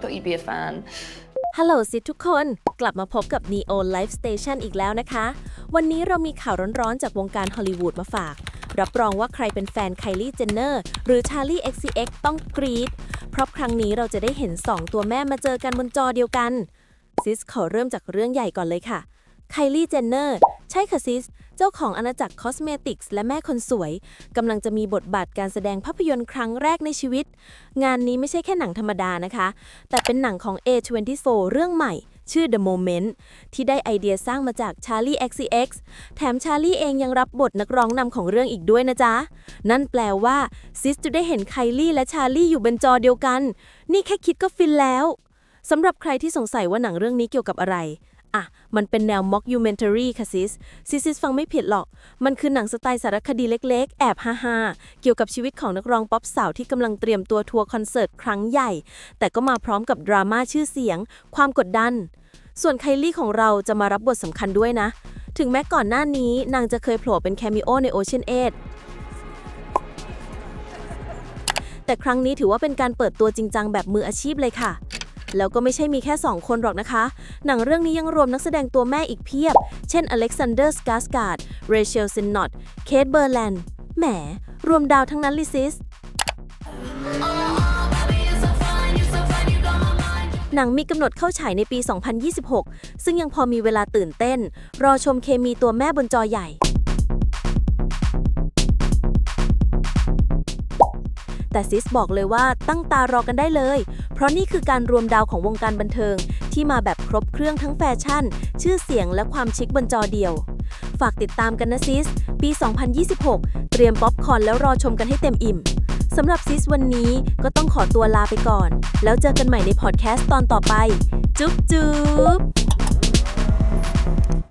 thought you'd be a fan. ฮัลโหลสิทุกคน กลับมาพบกับ Neo Life Station อีกแล้วนะคะ วันนี้เรามีข่าวร้อนๆ จากวงการฮอลลีวูดมาฝาก รับรองว่าใครเป็นแฟนไคลี่เจนเนอร์หรือชา r ลี XCX ต้องกรี๊ดเพราะครั้งนี้เราจะได้เห็น 2 ตัวแม่มาเจอกันบนจอเดียวกัน ซิสขอเริ่มจากเรื่องใหญ่ก่อนเลยค่ะ ไคลี่ เจนเนอร์ ใช่ค่ะซิส เจ้าของอาณาจักรคอสเมติกส์และแม่คนสวย กำลังจะมีบทบาทการแสดงภาพยนตร์ครั้งแรกในชีวิต งานนี้ไม่ใช่แค่หนังธรรมดานะคะ แต่เป็นหนังของ A24 เรื่องใหม่ ชื่อ The Moment ที่ได้ไอเดียสร้างมาจาก Charlie XCX แถม Charlie เองยังรับบทนักร้องนำของเรื่องอีกด้วยนะจ๊ะ นั่นแปลว่าซิสจะได้เห็นไคลี่และ Charlie อยู่บนจอเดียวกัน นี่แค่คิดก็ฟินแล้วสำหรับใครที่สงสัยว่าหนังเรื่องนี้เกี่ยวกับอะไร อะ มันเป็นแนว mockumentary ค่ะซิสซิส ซิสฟังไม่ผิดหรอก มันคือหนังสไตล์สารคดีเล็กๆ แอบฮาๆเกี่ยวกับชีวิตของนักร้องป๊อปสาวที่กำลังเตรียมตัวทัวร์คอนเสิร์ตครั้งใหญ่ แต่ก็มาพร้อมกับดราม่าชื่อเสียง ความกดดัน ส่วนไคลี่ของเราจะมารับบทสำคัญด้วยนะ ถึงแม้ก่อนหน้านี้นางจะเคยโผล่เป็นแคมิโอใน Ocean 8แต่ครั้งนี้ถือว่าเป็นการเปิดตัวจริงจังแบบมืออาชีพเลยค่ะ แล้วก็ไม่ใช่มีแค่ 2 คนหรอกนะคะ หนังเรื่องนี้ยังรวมนักแสดงตัวแม่อีกเพียบ เช่นอเล็กซานเดอร์สกาสการ์ด เรเชลซินนอต เคทเบอร์แลนด์ แหม รวมดาวทั้งนั้นลิซิส หนังมีกำหนดเข้าฉายในปี 2026 ซึ่งยังพอมีเวลาตื่นเต้น รอชมเคมีตัวแม่บนจอใหญ่แต่ซิสบอกเลยว่าตั้งตารอกันได้เลย เพราะนี่คือการรวมดาวของวงการบันเทิง ที่มาแบบครบเครื่องทั้งแฟชั่น ชื่อเสียงและความชิคบนจอเดียว ฝากติดตามกันนะซิส ปี 2026 เตรียมป๊อปคอร์นแล้วรอชมกันให้เต็มอิ่มสำหรับซิสวันนี้ก็ต้องขอตัวลาไปก่อน แล้วเจอกันใหม่ในพอดแคสต์ตอนต่อไป จุ๊บจุ๊บ